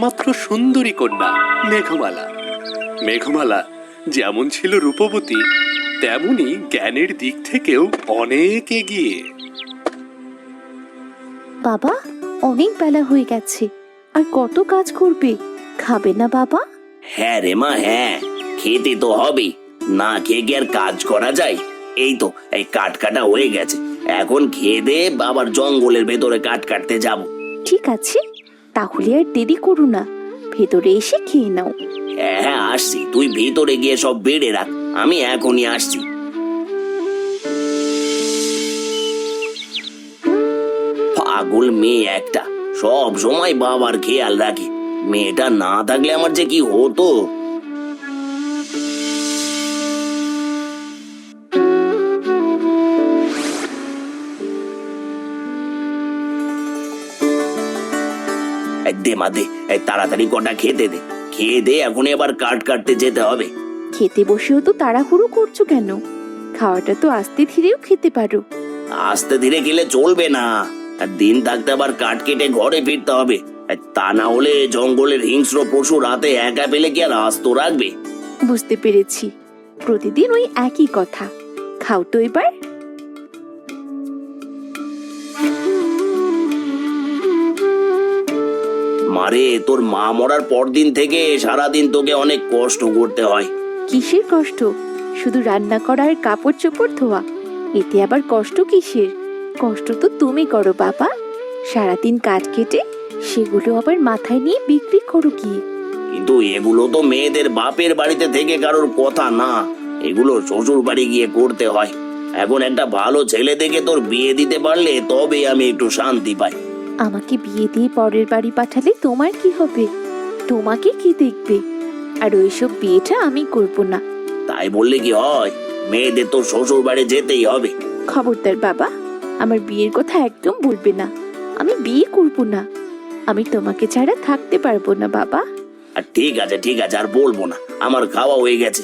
মাত্র সুন্দরী কন্যা মেঘমালা। মেঘমালা যেমন ছিল রূপবতী তেমনি জ্ঞানের দিক থেকেও অনেক এগিয়ে। বাবা অনেক বেলা হয়ে গেছে। আর কত কাজ করবে? খাবে না বাবা? হ্যাঁ রে মা হ্যাঁ। খেতে তো হবে। না খেয়ে কি আর কাজ করা যায়? এই তো এই কাঠ কাটা হয়ে গেছে। এখন খেয়ে দে আবার জঙ্গলের ভেতরে কাঠ কাটতে যাব। ঠিক আছে। তাহলে আর দেরি করো না। ভেতরে এসে খেয়ে নাও। হ্যাঁ আসছি। তুই ভেতরে গিয়ে সব বেড়ে রাখ। আমি এখনই আসছি। পাগল মেয়ে একটা। সব সময় বাবার খেয়াল রাখে। মেয়েটা না থাকলে আমার যে কি হতো? এই দে মা দে। এই তাড়াতাড়ি কটা খেতে দে খেয়ে দে এখন এবার কাট কাটতে যেতে হবে। খেতে বসেও তো তাড়াহুড়ো করছ কেন? খাওয়াটা তো আস্তে ধীরেও খেতে পারো। আস্তে ধীরে গেলে চলবে না। আর দিন থাকতে আবার কাঠ কেটে ঘরে ফিরতে হবে। আর তা না হলে জঙ্গলের হিংস্র পশু রাতে একা পেলে কি আর আস্ত রাখবে? বুঝতে পেরেছি। প্রতিদিন ওই একই কথা। খাও তো এবার। মারে তোর মা মরার পর দিন থেকে সারাদিন তোকে অনেক কষ্ট করতে হয়। কিসের কষ্ট? শুধু রান্না করা আর কাপড় চোপড় ধোয়া? এতে আবার কষ্ট কিসের? কষ্ট তো তুমি করো বাবা। সারাদিন কাজ কেটে সেগুলো আবার মাথায় নিয়ে বিক্রি করো কি কিন্তু এগুলো তো মেয়েদের বাপের বাড়িতে থেকে কারোর কথা না। এগুলো শ্বশুর বাড়ি গিয়ে করতে হয়। এখন একটা ভালো ছেলে দেখে তোর বিয়ে দিতে পারলে তবে আমি একটু শান্তি পাই। আমাকে বিয়ে দিয়ে পরের বাড়ি পাঠালে তোমার কি হবে? তোমাকে কি দেখবে? আর ওইসব বিয়েটা আমি করব না। তাই বললে কি হয়? মেয়েদের তো শ্বশুর বাড়ি যেতেই হবে। খবরদার বাবা আমার বিয়ের কথা একদম বলবে না। আমি বিয়ে করব না। আমি তোমাকে ছাড়া থাকতে পারব না বাবা। আর ঠিক আছে ঠিক আছে আর বলব না। আমার খাওয়া হয়ে গেছে।